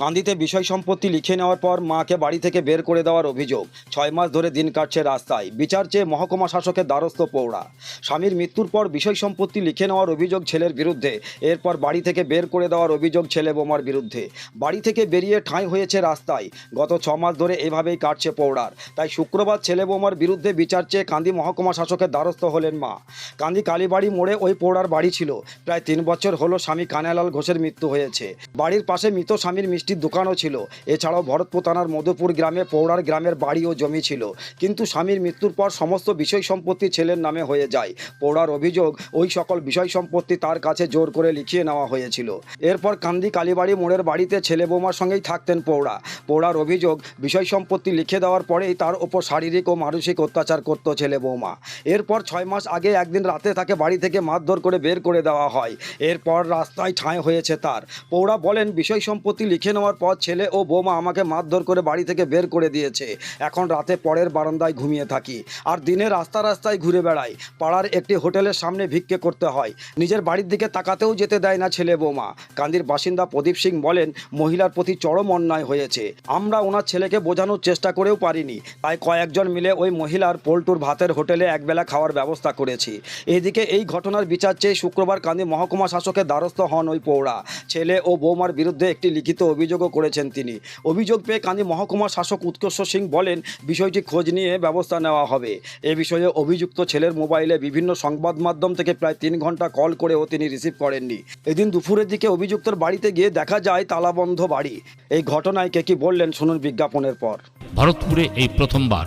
কান্দিতে বিষয় সম্পত্তি লিখে নেওয়ার পর মাকে বাড়ি থেকে বের করে দেওয়ার অভিযোগ। ছয় মাস ধরে দিন কাটছে রাস্তায়। বিচার চেয়ে মহকুমা শাসকের দ্বারস্থ পৌড়া স্বামীর মৃত্যুর পর বিষয় সম্পত্তি লিখে নেওয়ার অভিযোগ ছেলের বিরুদ্ধে। এরপর বাড়ি থেকে বের করে দেওয়ার অভিযোগ ছেলে বোমার বিরুদ্ধে। বাড়ি থেকে বেরিয়ে ঠাঁই হয়েছে রাস্তায়। গত ছ মাস ধরে এভাবেই কাটছে পৌড়ার তাই শুক্রবার ছেলে বোমার বিরুদ্ধে বিচার চেয়ে কান্দি মহকুমা শাসকের দ্বারস্থ হলেন মা। কান্দি কালীবাড়ি মোড়ে ওই পৌড়ার বাড়ি ছিল। প্রায় তিন বছর হলো স্বামী কানালাল ঘোষের মৃত্যু হয়েছে। বাড়ির পাশে মৃত স্বামীর মিষ্টির দোকানও ছিল। এছাড়াও ভরতপুর থানার মধুপুর গ্রামে পৌড়ার গ্রামের বাড়ি ও জমি ছিল। কিন্তু স্বামীর মৃত্যুর পর সমস্ত বিষয় সম্পত্তি ছেলের নামে হয়ে যায়। পৌড়ার অভিযোগ, ওই সকল বিষয় সম্পত্তি তার কাছে জোর করে লিখিয়ে নেওয়া হয়েছিল। এরপর কান্দি কালীবাড়ি মোড়ের বাড়িতে ছেলে বৌমার সঙ্গেই থাকতেন পৌড়া পৌড়ার অভিযোগ, বিষয় সম্পত্তি লিখে দেওয়ার পরেই তার ওপর শারীরিক ও মানসিক অত্যাচার করত ছেলে বৌমা। এরপর ছয় মাস আগে একদিন রাতে তাকে বাড়ি থেকে মারধর করে বের করে দেওয়া হয়। এরপর রাস্তায় ঠাঁই হয়েছে তার। পৌড়া বলেন, বিষয় সম্পত্তি লিখে নেওয়ার পর ছেলে ও বৌমা আমাকে মারধর করে বাড়ি থেকে বের করে দিয়েছে। এখন রাতে পরের বারান্দায় ঘুমিয়ে থাকি। আর দিনে রাস্তা রাস্তায় ঘুরে বেড়াই। পাড়ার একটি হোটেলের সামনে ভিক্ষে করতে হয়। নিজের বাড়ির দিকে তাকাতেও যেতে দেয় না ছেলে বৌমা। কান্দির বাসিন্দা প্রদীপ সিং বলেন, মহিলার প্রতি চরম অন্যায় হয়েছে। আমরা ওনার ছেলেকে বোঝানোর চেষ্টা করেও পারিনি। তাই কয়েকজন মিলে ওই মহিলার পোল্টুর ভাতের হোটেলে একবেলা খাওয়ার ব্যবস্থা করেছি। এদিকে এই ঘটনার বিচার চেয়ে শুক্রবার কান্দি মহকুমা শাসকের দ্বারস্থ হন ওই পৌড়া ছেলে ও বৌমার বিরুদ্ধে একটি লিখিত অভিযোগও করেছেন তিনি। অভিযোগ পেয়ে কান্দি মহকুমার শাসক উৎকর্ষ সিং বলেন, বিষয়টি খোঁজ নিয়ে ব্যবস্থা নেওয়া হবে। এ বিষয়ে অভিযুক্ত ছেলের মোবাইলে বিভিন্ন সংবাদ মাধ্যম থেকে প্রায় তিন ঘণ্টা কল করেও তিনি রিসিভ করেননি। এদিন দুপুরের দিকে অভিযুক্তের বাড়িতে গিয়ে দেখা যায় তালাবন্ধ বাড়ি। এই ঘটনায় কে কি বললেন, শুনুন বিজ্ঞাপনের পর। ভারতপুরে এই প্রথমবার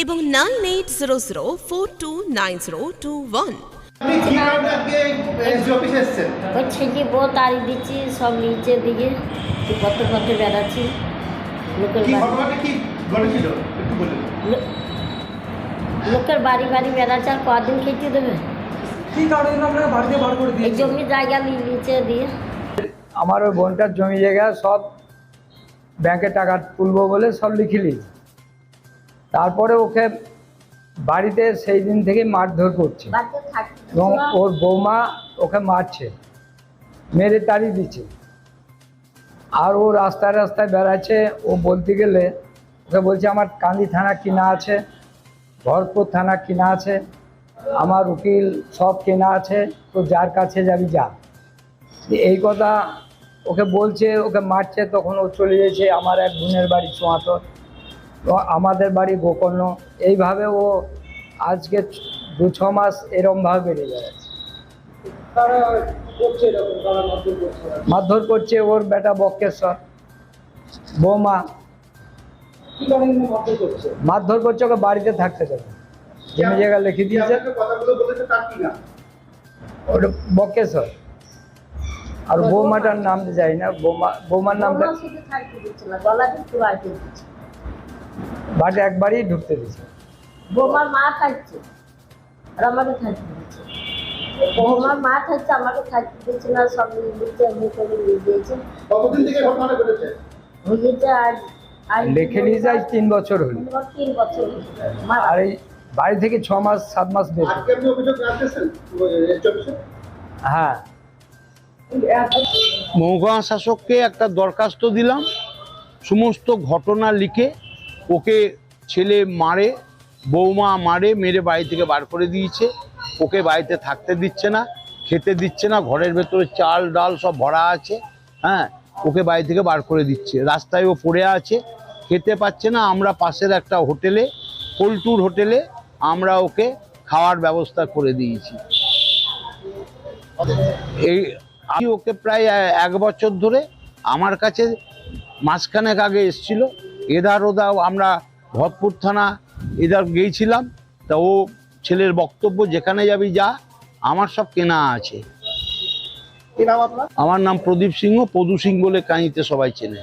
এবং nine eight zero zero four two nine zero two one. আপনি কি কারণে আজকে এসডি অফিসে এসেছেন? হচ্ছে কি বউ তাড়ি দিচ্ছি সব নিচের দিকে পথে পথে বেড়াচ্ছি লোকের বাড়ি। লোকের বাড়ি বাড়ি বেড়াচ্ছে আর কদিন খেতে দেবে? জমি জায়গা নিচে দিয়ে। আমার ওই বোনটার জমি জায়গা সব ব্যাংকে টাকা তুলবো বলে সব লিখে নিয়েছে। তারপরে ওকে বাড়িতে সেই দিন থেকে মারধর করছে। এবং ওর বৌমা ওকে মারছে মেরে তাড়ি দিচ্ছে। আর ও রাস্তায় রাস্তায় বেড়াচ্ছে ও বলতে গেলে ওকে বলছে আমার কান্দি থানা কিনা আছে ভরপুর থানা কিনা আছে আমার উকিল সব কেনা আছে তো যার কাছে যাবি যা। এই কথা ওকে বলছে ওকে মারছে তখন ও চলে গেছে আমার এক বোনের বাড়ি চুয়াতর আমাদের বাড়ি গোকর্ণ। এইভাবে ও আজকে দু ছ মাস এরমভাবে বেড়ে যাচ্ছে মারধর করছে। ওর বেটা বক্কেশ্বর বৌমা। মারধর করছে? ওকে বাড়িতে থাকতে দেবে। জমি জায়গা লিখে দিয়েছে। ওটা বক্কেশ্বর। আর বৌমাটার নাম যাই না বৌমা বৌমার নামটা বাড়ি একবারই ঢুকতে দিচ্ছে বৌমার মা থাকছে। আর আমাকে থাকতে দিচ্ছে বৌমার মা থাকছে আমাকে থাকতে দিচ্ছে না সব নিয়ে দিচ্ছে এমনি করে নিয়ে দিয়েছে। কতদিন থেকে ঘটনাটা ঘটেছে? হয়েছে আর লেখে নিয়ে যায় তিন বছর হলো। তিন বছর আর এই বাড়ি থেকে ছ মাস সাত মাস অফিসে হ্যাঁ। মহকুমা শাসককে একটা দরখাস্ত দিলাম। সমস্ত ঘটনা লিখে ওকে ছেলে মারে, বৌমা মারে, মেরে বাড়ি থেকে বার করে দিয়েছে। ওকে বাড়িতে থাকতে দিচ্ছে না, খেতে দিচ্ছে না, ঘরের ভেতরে চাল, ডাল সব ভরা আছে হ্যাঁ? ওকে বাড়ি থেকে বার করে দিচ্ছে। রাস্তায় ও পড়ে আছে, খেতে পাচ্ছে না। আমরা পাশের একটা হোটেলে পল্টুর হোটেলে আমরা ওকে খাওয়ার ব্যবস্থা করে দিয়েছি। এই, আমি ওকে প্রায় এক বছর ধরে আমার কাছে মাসখানেক আগে এসছিল। এদার ওদাও আমরা ভরপুর থানা এদার গিয়েছিলাম তা ও ছেলের বক্তব্য যেখানে যাবি যা আমার সব কেনা আছে। আমার নাম প্রদীপ সিংহ পদু সিং বলে কাহিনীতে সবাই চেনে।